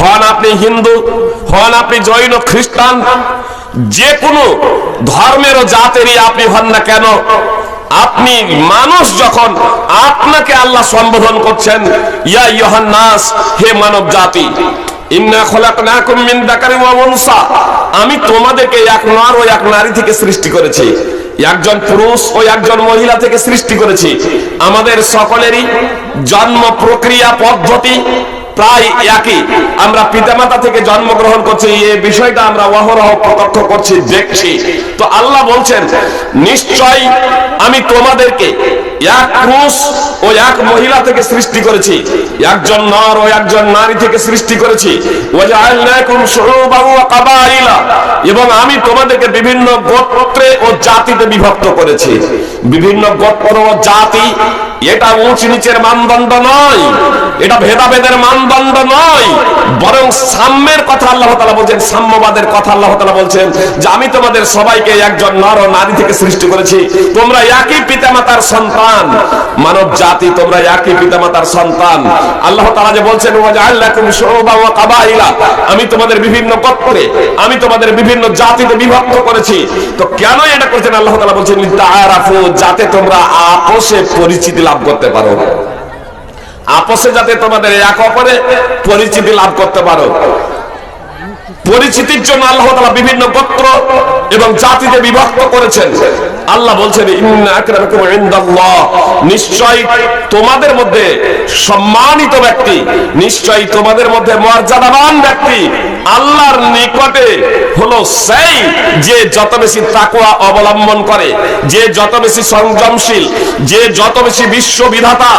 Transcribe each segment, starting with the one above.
হন আপনি হিন্দু, হন আপনি জৈন, খ্রিস্টান যে কোনো ধর্মের জাতেরই আপনি হন না কেন, আপনি মানুষ যখন আপনাকে আল্লাহ সম্বোধন করছেন, ইয়া ইয়োহান্নাস, হে মানব জাতি আমি তোমাদেরকে এক নর ও এক নারী থেকে সৃষ্টি করেছি, একজন পুরুষ ও একজন মহিলা থেকে সৃষ্টি করেছি, আমাদের সকলেরই জন্ম প্রক্রিয়া পদ্ধতি প্রায় একই। আমরা পিতামাতা থেকে জন্মগ্রহণ করছি এই বিষয়টা আমরা অহরহ প্রত্যক্ষ করছি, দেখছি। তো আল্লাহ বলছেন, নিশ্চয় আমি তোমাদেরকে এক পুরুষ ও এক মহিলা থেকে সৃষ্টি করেছি, একজন নর ও একজন নারী থেকে সৃষ্টি করেছি। এবং আমি তোমাদেরকে বিভিন্ন গোত্রে জাতিতে বিভক্ত করেছি। বিভিন্ন গোত্র জাতি, এটা উঁচ নিচের মানদণ্ড নয়, এটা ভেদাভেদের মানদণ্ড নয়, বরং সাম্যের কথা আল্লাহ তাআলা বলছেন, সাম্যবাদের কথা আল্লাহ তাআলা বলছেন যে আমি তোমাদের সবাইকে একজন নর ও নারী থেকে সৃষ্টি করেছি, তোমরা একই পিতামাতার সন্তান। মানব জাতি, তোমরা একই পিতামাতার সন্তান। আল্লাহ তালা যে বলছেন আমি তোমাদের বিভিন্ন গোত্রে, আমি তোমাদের বিভিন্ন জাতিতে বিভক্ত করেছি। তো কেন এটা করেছেন আল্লাহ তালা বলছেন যাতে তোমরা আপোষে পরিচিতি লাভ করতে পারো। আপোষে যাতে তোমাদের এক অপরে পরিচিতি লাভ করতে পারো। পরিচিতির জন্য আল্লাহ তাআলা বিভিন্ন গোত্র এবং জাতিতে বিভক্ত করেছেন। আল্লাহ বলছেন নিশ্চয় তোমাদের মধ্যে সম্মানিত ব্যক্তি নিশ্চয় তোমাদের মধ্যে মর্যাদাবান ব্যক্তি। আল্লাহর নিকটে হলো সেই যে যত বেশি তাকওয়া অবলম্বন করে, যে যত বেশি সংযমশীল, যে যত বেশি বিশ্ব বিধাতা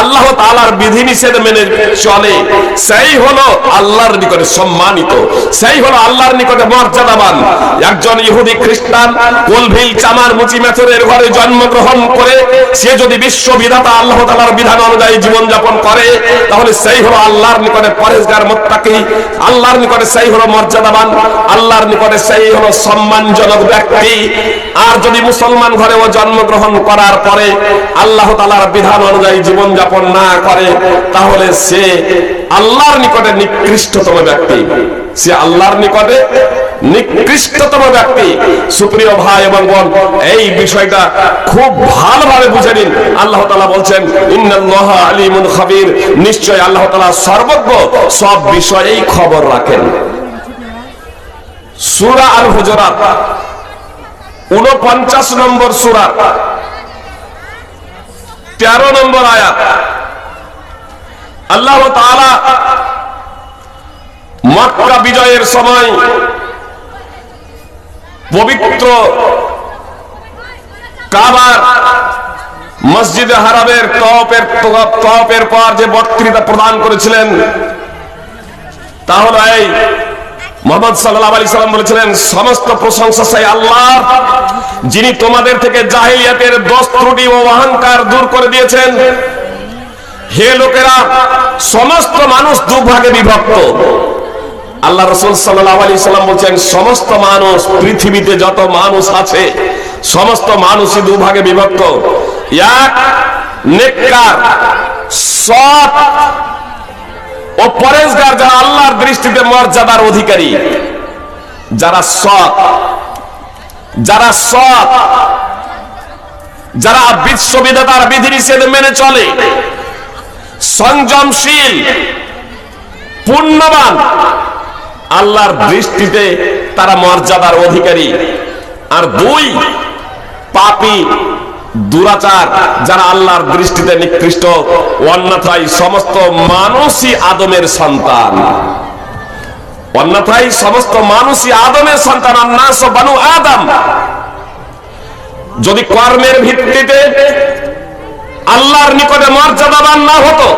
আল্লাহ তাআলার বিধিনিষেধ মেনে চলে, সেই হলো আল্লাহর নিকটে সম্মানিত। সেই হলো আল্লাহর নিকটে মর্যাদাবান। একজন ইহুদি খ্রিস্টান কোলভিল চামার মুচি মেথরের ঘরে জন্মগ্রহণ করে, সে যদি বিশ্ব বিধাতা আল্লাহ তাআলার বিধান অনুযায়ী জীবন যাপন করে, তাহলে সেই হলো আল্লাহর নিকটে পরেশগার মুত্তাকি। আল্লাহর নিকটে সেই হলো মর্যাদাবান, আল্লাহর নিকটে সেই হলো সম্মানজনক ব্যক্তি। আর যদি মুসলমান ঘরেও জন্মগ্রহণ করার পরে আল্লাহ তাআলার বিধান অনুযায়ী জীবন যাপন না করে, তাহলে সে আল্লাহর নিকটে নিকৃষ্টতম ব্যক্তি। সে আল্লাহর নিকটে নিকৃষ্টতম ব্যক্তি, সুপ্রিয় ভাই এবং বোন, এই বিষয়টা খুব ভালোভাবে বুঝে নিন। আল্লাহ তাআলা বলছেন, ইন্নাল্লাহ আলিমুন খাবির। নিশ্চয় আল্লাহ তাআলা সর্বজ্ঞ, সব বিষয়েই খবর রাখেন। সূরা আল হুজুরাত 49 নম্বর সূরা 13 নম্বর আয়াত। আল্লাহ তাআলা মক্কা বিজয়ের সময় পবিত্র কাবার মসজিদে হারাবের তপের তপের পর যে বক্তৃতা প্রদান করেছিলেন তাহলে এই মোহাম্মদ সাল্লাহ আলি সাল্লাম বলেছিলেন, সমস্ত প্রশংসা সেই আল্লাহ যিনি তোমাদের থেকে জাহিলিয়াতের দোষ ত্রুটি ও অহংকার দূর করে দিয়েছেন। হে লোকেরা, সমস্ত মানুষ দুভাগে বিভক্ত। আল্লাহ রসুল সাল্লাহ আলি সাল্লাম বলছেন, সমস্ত মানুষ, পৃথিবীতে যত মানুষ আছে, সমস্ত মানুষই দুভাগে বিভক্ত। এক, নেককার, সৎ ও পরেশগার যারা আল্লাহর দৃষ্টিতে মর্যাদার অধিকারী। যারা সৎ যারা সৎ, যারা বিশ্ববিধাতার বিধিনিষেধ মেনে চলে, সংযমশীল, পুণ্যবান আল্লাহর দৃষ্টিতে তারা মর্যাদার অধিকারী। আর দুই, পাপি, দুরাচার যারা আল্লাহর দৃষ্টিতে নিকৃষ্ট, অন্যথায় সমস্ত মানুষই আদমের সন্তান। অন্যথায় সমস্ত মানুষই আদমের সন্তান, আন্নাস বানু আদম। যদি কর্মের ভিত্তিতে আল্লাহর নিকটে মর্যাদাবান না হতো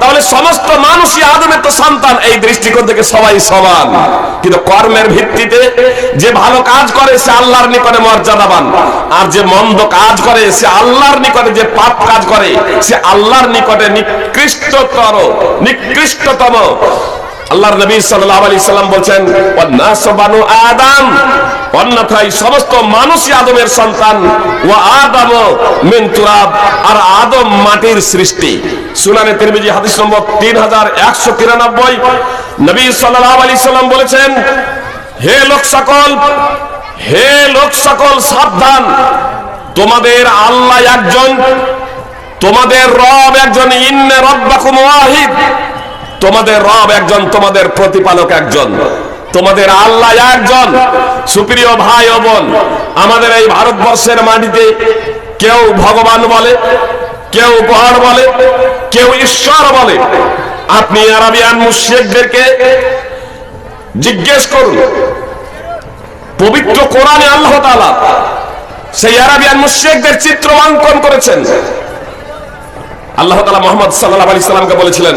তাহলে সমস্ত মানুষই আদমের তো সন্তান। এই দৃষ্টিকোণ থেকে সবাই সমান। কিন্তু কর্মের ভিত্তিতে যে ভালো কাজ করে, সে আল্লাহর নিকটে মর্যাদাবান আর যে মন্দ কাজ করে, সে আল্লাহর নিকটে যে পাপ কাজ করে, সে আল্লাহর নিকটে নিকৃষ্টতর, নিকৃষ্টতম। আল্লাহর নবী সাল্লাল্লাহু আলাইহি সাল্লাম বলছেন, ওয়ান্নাস বানু আদম। অন্যথায় সমস্ত মানুষই আদমের সন্তান। ও আদম মিন তুরাব। আর আদম মাটির সৃষ্টি। সুনানে তিরমিজি হাদিস নম্বর 3193 নবী সাল্লাল্লাহু আলাইহি সাল্লাম বলেছেন, হে লোক সকল, হে লোক সকল, সাবধান। তোমাদের আল্লাহ একজন, তোমাদের রব একজন। ইন্নে রব্বাকুম ওয়াহিদ। তোমাদের রব একজন, তোমাদের প্রতিপালক একজন, তোমাদের আল্লাহ একজন, সুপ্রিয় ভাই ও বোন, আমাদের এই ভারতবর্ষের মাটিতে কেউ ভগবান বলে, কেউ গড় বলে, কেউ ঈশ্বর বলে। আপনি আরাবিয়ান মুশরিকদেরকে জিজ্ঞেস করুন, পবিত্র কোরআনে আল্লাহ তাআলা সেই আরাবিয়ান মুশরিকদের চিত্র অঙ্কন করেছেন। আল্লাহ তাআলা মুহাম্মদ সাল্লাল্লাহু আলাইহি সাল্লামকে বলেছিলেন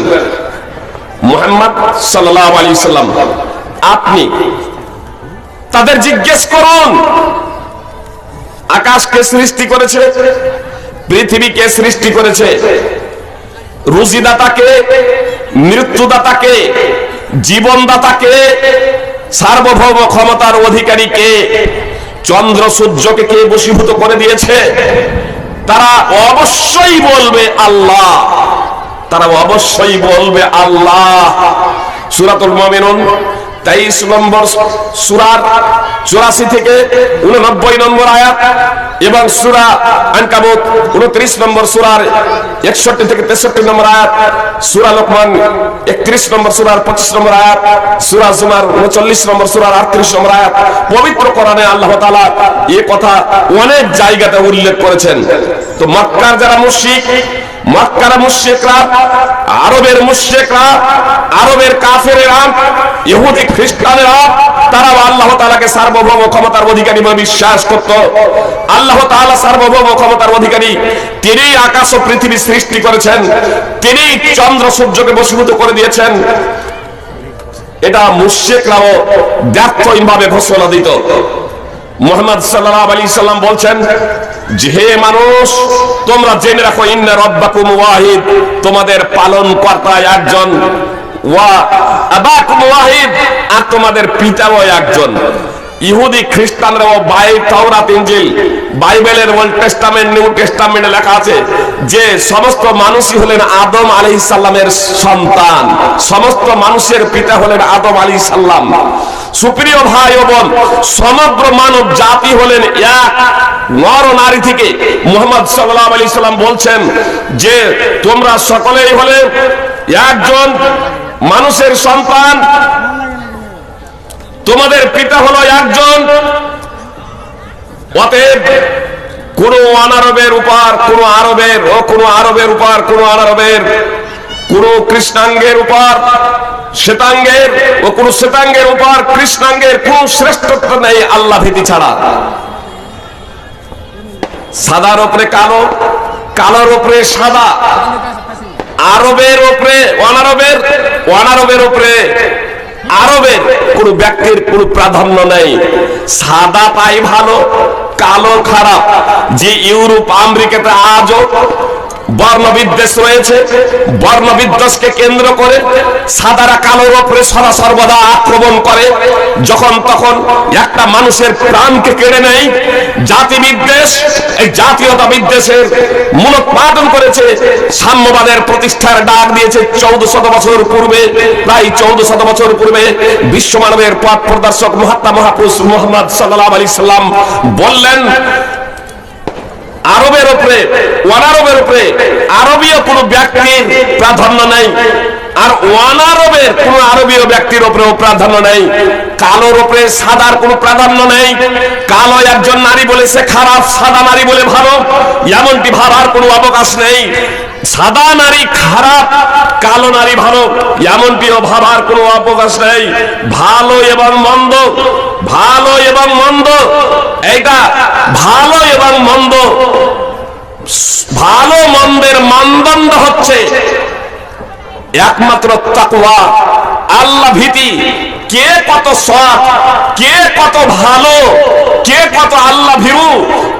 মুহাম্মদ সাল্লাল্লাহু আলাইহি সাল্লাম, আপনি তাদের জিজ্ঞেস করুন, আকাশকে সৃষ্টি করেছে, পৃথিবীকে সৃষ্টি করেছে, রুজিদাতাকে, মৃত্যুদাতাকে, জীবনদাতাকে, সার্বভৌম ক্ষমতার অধিকারীকে, চন্দ্র সূর্যকে কে বশীভূত করে দিয়েছে? তারা অবশ্যই বলবে আল্লাহ। তারা অবশ্যই বলবে আল্লাহ। সুরাতুল মমিনুন তেইশ নম্বর সুরার চুরাশি থেকে উননব্বই নম্বর আয়াত এবং সুরা আনকাবুত উনত্রিশ নম্বর সুরার একষট্টি থেকে তেষট্টি নম্বর আয়াত, সুরা লোকমান একত্রিশ নম্বর সুরার পঁচিশ নম্বর আয়াত, সুরা জুমার উনচল্লিশ নম্বর সুরার আটত্রিশ নম্বর আয়াত। পবিত্র কোরআনে আল্লাহ তালা এ কথা অনেক জায়গাতে উল্লেখ করেছেন। তো মক্কার যারা মুশরিক, মক্কার মুশরিকরা, আরবের মুশরিকরা, আরবের কাফেরেরা, ইহুদি খ্রিস্টানেরা তারাও আল্লাহ তাআলাকে সার্বভৌম ক্ষমতার অধিকারী বলে বিশ্বাস করত। আল্লাহ তাআলা সার্বভৌম ক্ষমতার অধিকারী। তিনি আকাশ ও পৃথিবী সৃষ্টি করেছেন। তিনি চন্দ্র সূর্যকে বশীভূত করে দিয়েছেন। এটা মুশরিকরাও ব্যর্থহীনভাবে ঘোষণা দিত। মোহাম্মদ সাল্লাল্লাহু আলাইহি সাল্লাম বলছেন, যে হে মানুষ, তোমরা জেনে রাখো, ইন্না রব্বাকুম ওয়াহিদ, তোমাদের পালন কর্তা একজন ওয়া ওয়াহিদ, আর তোমাদের পিতাও একজন। ইহুদি খ্রিস্টানরাও বাইবেলের টেস্টামেন্ট, নিউ লেখা আছে যে সমস্ত মানুষই হলেন আদম সন্তান। সমস্ত মানুষের পিতা হলেন আদম আলাইহিস সালাম। সুপ্রিয় ভাই সমগ্র মানব জাতি হলেন এক। নর নারী থেকে মুহাম্মদ সাল্লাম বলছেন যে তোমরা সকলেই হলে একজন মানুষের সন্তান। তোমাদের পিতা হলো একজন। অতএব কোন অনারবের উপর কোন আরবের, ও কোন আরবের উপর কোন আনারবের, কোন কৃষ্ণাঙ্গের উপর শ্বেতাঙ্গের, ও কোন শ্বেতাঙ্গের উপর কৃষ্ণাঙ্গের কোন শ্রেষ্ঠত্ব নেই আল্লাহ ভীতি ছাড়া। সাদার উপরে কালো কালোর উপরে সাদা, আরবের উপরে অনারবের অনারবের উপরে। আরবের কোন ব্যক্তির কোন প্রাধান্য নেই। সাদা তাই ভালো, কালো খারাপ। যে ইউরোপ, আমেরিকাতে আজও বর্ণ বিদ্বেষ রয়েছে। বর্ণ বিদ্বেষকে কেন্দ্র করে সাদারা কালোর উপরে সদা সর্বদা আক্রমণ করে। যখন তখন একটা মানুষের প্রাণকে কেড়ে নেয়। এই মূলোৎপাদন করেছে। সাম্যবাদের প্রতিষ্ঠার ডাক দিয়েছে চৌদ্দ শত বছর পূর্বে, প্রায় চৌদ্দ শত বছর পূর্বে বিশ্ব মানবের পথ প্রদর্শক মহাত্মা মহাপুরুষ মোহাম্মদ সাল্লাম বললেন উপরে অনারবের উপরে। আরবীয় কোন ব্যক্তির প্রাধান্য নাই। আর অনারবের কোন আরবীয় ব্যক্তির উপরেও প্রাধান্য নেই। কালোর উপরে সাদার কোনো প্রাধান্য নেই। কালো একজন নারী বলে সে খারাপ, সাদা নারী বলে ভালো। এমনটি ভাবার কোনো অবকাশ নেই। সাদা নারী খারাপ, কালো নারী ভালো, এমনটিও ভাবার কোনো অবকাশ নেই। ভালো এবং মন্দ, ভালো এবং মন্দ, এইটা ভালো এবং মন্দ। ভালো মন্দের মানদণ্ড হচ্ছে একমাত্র তাকওয়া, আল্লাহ ভীতি। কে কত সৎ, কে কত ভালো, কে কত আল্লাহ ভীরু,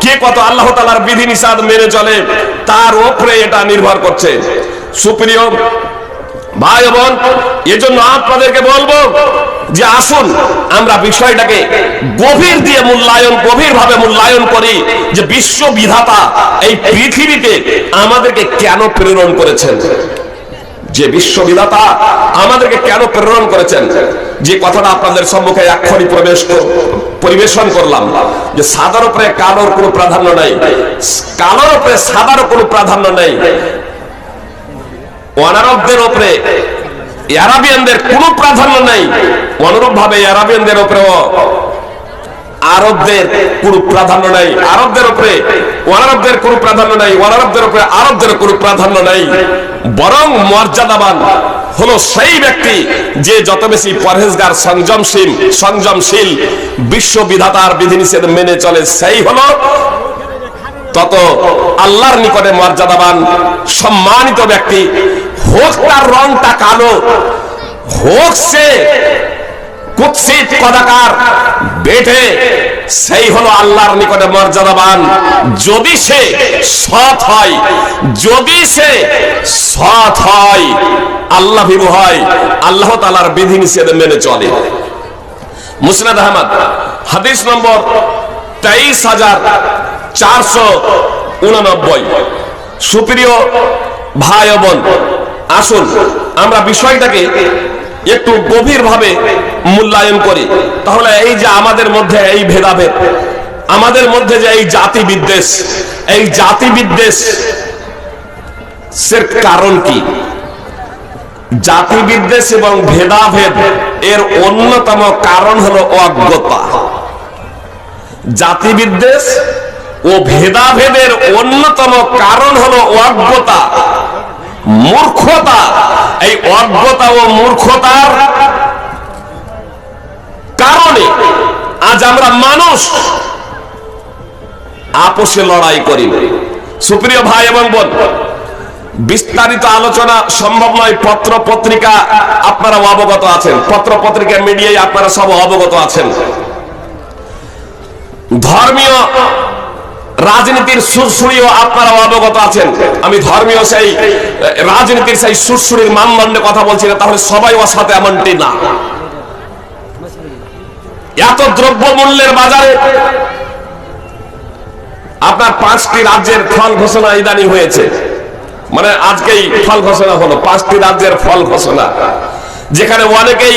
কে কত আল্লাহ তালার বিধি নিষাদ মেনে চলে, তার উপরে এটা নির্ভর করছে। সুপ্রিয় ভাই বোন, এজন্য আপনাদেরকে বলব যে আসুন, আমরা বিষয়টাকে গভীর দিয়ে মূল্যায়ন গভীর ভাবে মূল্যায়ন করি যে বিশ্ব বিধাতা এই পৃথিবীতে আমাদেরকে কেন প্রেরণ করেছেন? যে বিশ্ববিধাতা আমাদেরকে কেন প্রেরণ করেছেন? যে কথাটা আপনাদের সম্মুখে এক্ষণি প্রবেশ পরিবেশন করলাম, যে সাদার উপরে কালোর কোনো প্রাধান্য নাই, কালোর উপরে সাদার কোনো প্রাধান্য নেই অনারবদের উপরে অ্যারাবিয়ানদের কোনো প্রাধান্য নেই। অনুরূপ ভাবে অ্যারাবিয়ানদের উপরেও আরবদের কোনো প্রাধান্য নাই। আরবদের উপরে অনারবদের কোনো প্রাধান্য নাই। অনারবদের উপরে আরবদের কোনো প্রাধান্য নাই। বরং মর্যাদাবান হলো সেই ব্যক্তি যে যত বেশি পরহেজগার, সংযমশীল সংযমশীল বিশ্ববিধাতার বিধিনিষেধ মেনে চলে, সেই হলো তত আল্লাহর নিকটে মর্যাদাবান, সম্মানিত ব্যক্তি হোক তার রংটা কালো, হোক সে কুৎসিত কদাকার, বেঠে সেই হলো আল্লাহর নিকটে মর্যাদাবান। যদি সে সৎ হয়, যদি সে সৎ হয়, আল্লাহ ভিরু হয়, আল্লাহ তালার বিধি নিষেধ মেনে চলে। মুসনাদ আহমদ, হাদিস নম্বর তেইশ হাজার চারশো উননব্বই। সুপ্রিয় ভাই বোন আসুন, আমরা বিষয়টাকে একটু গভীরভাবে মূল্যায়ন করি। তাহলে এই যে আমাদের মধ্যে এই ভেদাভেদ, আমাদের মধ্যে যে এই জাতি বিদ্বেষ, এই জাতি বিদ্বেষ কারণ কি? জাতি বিদ্বেষ এবং ভেদাভেদ এর অন্যতম কারণ হলো অজ্ঞতা। জাতি বিদ্বেষ ও ভেদাভেদের অন্যতম কারণ হলো অজ্ঞতা। মূর্খতা। এই অজ্ঞতা ও মূর্খতার কারণে আজ আমরা মানুষ আপোষে লড়াই করি সুপ্রিয় ভাই এবং বোন, বিস্তারিত আলোচনা সম্ভব নয় পত্র পত্রিকা আপনারা অবগত আছেন। পত্র পত্রিকা মিডিয়ায় আপনারা সব অবগত আছেন। ধর্মীয় রাজনীতির সুরসুরিও আপনারা অবগত আছেন। আমি ধর্মীয় সেই রাজনীতির সেই সুরসুরির মানদণ্ডে কথা বলছি না, তাহলে সবাই ওর সাথে এমনটি না। এত দ্রব্য মূল্যের বাজারে আপনার পাঁচটি রাজ্যের ফল ঘোষণা ইদানি হয়েছে। মানে আজকেই ফল ঘোষণা হলো, পাঁচটি রাজ্যের ফল ঘোষণা। যেখানে অনেকেই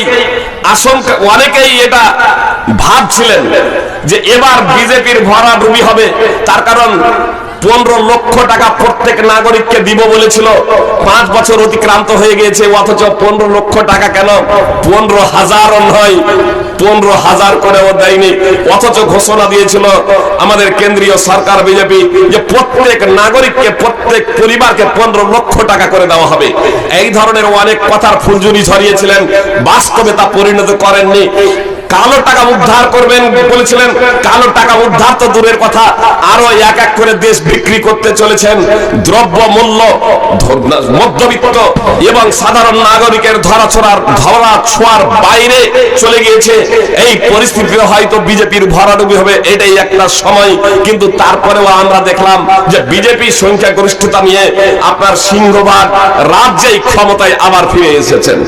আশঙ্কা, অনেকেই এটা ভাবছিলেন যে এবার বিজেপির ভরা ডুবি হবে। তার কারণ পনেরো লক্ষ টাকা প্রত্যেক নাগরিককে দিব বলেছিল। পাঁচ বছর অতিক্রান্ত হয়ে গিয়েছে, অথচ পনেরো লক্ষ টাকা কেন? পনেরো হাজার নয়, পনেরো হাজার করেও দেয়নি। অথচ ঘোষণা দিয়েছিল আমাদের কেন্দ্রীয় সরকার, বিজেপি, যে প্রত্যেক নাগরিককে, প্রত্যেক পরিবারকে পনেরো লক্ষ টাকা করে দেওয়া হবে। এই ধরনের অনেক কথার ফুলজুরি ছড়িয়েছিলেন বাস্তবে তা পরিণত করেননি। কালো টাকা উদ্ধার করবেন বলেছিলেন, কালো টাকা উদ্ধার তো দূরের কথা। আরও এক এক করে দেশ বিক্রি করতে চলেছেন। দ্রব্য মূল্য মধ্যবিত্ত এবং সাধারণ নাগরিকের ধরা ছোড়ার ধরা ছোঁয়ার বাইরে চলে গিয়েছে। এই পরিস্থিতিতে হয়তো বিজেপির ভরাডুবি হবে, এটাই একটা সময়। কিন্তু তারপরেও আমরা দেখলাম যে বিজেপি সংখ্যাগরিষ্ঠতা নিয়ে আপনার সিংহভাগ রাজ্যেই ক্ষমতায় আবার ফিরে এসেছেন।